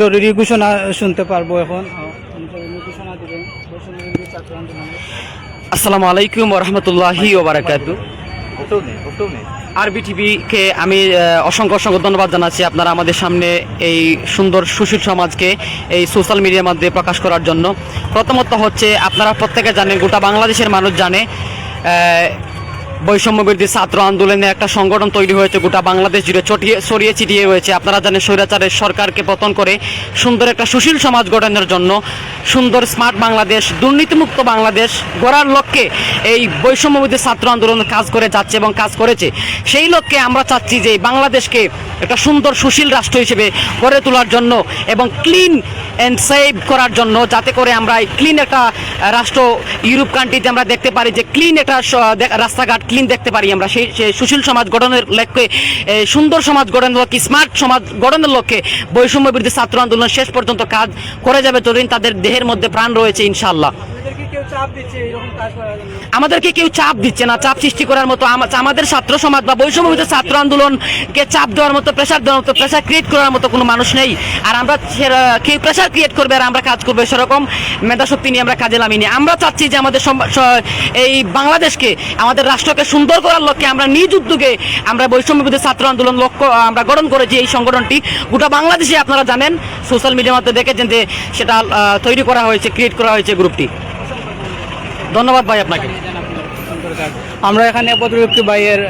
জরুরি ঘোষণা শুনতে পারব এখন। আন্দোলনের আসসালামু আলাইকুম রহমতুল্লাহি ওবারাকাতু। আরবি টিভিকে আমি অসংখ্য অসংখ্য ধন্যবাদ জানাচ্ছি আপনারা আমাদের সামনে এই সুন্দর সুশীল সমাজকে এই সোশ্যাল মিডিয়ার মধ্যে প্রকাশ করার জন্য। প্রথমত হচ্ছে, আপনারা প্রত্যেকে জানেন, গোটা বাংলাদেশের মানুষ জানে আহ, বৈষম্য বিরোধী ছাত্র আন্দোলনে একটা সংগঠন তৈরি হয়েছে গোটা বাংলাদেশ জুড়ে চটিয়ে ছড়িয়ে ছিটিয়ে হয়েছে আপনারা জানেন স্বৈরাচারের সরকারকে পতন করে সুন্দর একটা সুশীল সমাজ গঠনের জন্য সুন্দর স্মার্ট বাংলাদেশ দুর্নীতিমুক্ত বাংলাদেশ গড়ার লক্ষ্যে এই বৈষম্য বিরোধী ছাত্র আন্দোলন কাজ করে যাচ্ছে এবং কাজ করেছে। সেই লক্ষ্যে আমরা চাচ্ছি যে বাংলাদেশকে একটা সুন্দর সুশীল রাষ্ট্র হিসেবে গড়ে তোলার জন্য এবং ক্লিন অ্যান্ড সেভ করার জন্য, যাতে করে আমরা ক্লিন একটা রাষ্ট্র ইউরোপ কান্ট্রিতে আমরা দেখতে পারি যে ক্লিন একটা রাস্তাঘাট ক্লিন দেখতে পারি আমরা। সেই সুশীল সমাজ গঠনের লক্ষ্যে সুন্দর সমাজ গঠনের লক্ষ্যে স্মার্ট সমাজ গঠনের লক্ষ্যে বৈষম্য বিরুদ্ধে ছাত্র আন্দোলন শেষ পর্যন্ত কাজ করে যাবে তরুণ তাদের দেহের মধ্যে প্রাণ রয়েছে ইনশাল্লাহ আমাদেরকে কেউ চাপ দিচ্ছে না, চাপ সৃষ্টি করার মতো আমাদের ছাত্র সমাজ বা বৈষম্য বিরোধী ছাত্র আন্দোলনকে চাপ দেওয়ার মতো প্রেশার দেওয়ার মতো প্রেশার ক্রিয়েট করার মতো কোনো মানুষ নেই। আর আমরা কেউ প্রেশার ক্রিয়েট করবে আর আমরা কাজ করব সেরকম মেধাশক্তি নিয়ে আমরা কাজে নামিনি। আমরা চাচ্ছি যে আমাদের এই বাংলাদেশকে, আমাদের রাষ্ট্রকে সুন্দর করার লক্ষ্যে আমরা নিজ উদ্যোগে আমরা বৈষম্য ছাত্র আন্দোলন লক্ষ্য, আমরা গঠন করেছি এই সংগঠনটি। গোটা বাংলাদেশে আপনারা জানেন সোশ্যাল মিডিয়ার মধ্যে দেখেছেন যে সেটা তৈরি করা হয়েছে ক্রিয়েট করা হয়েছে গ্রুপটি ধন্যবাদ ভাই আপনাকে। আমরা এখানে বদরুক্তি ভাইয়ের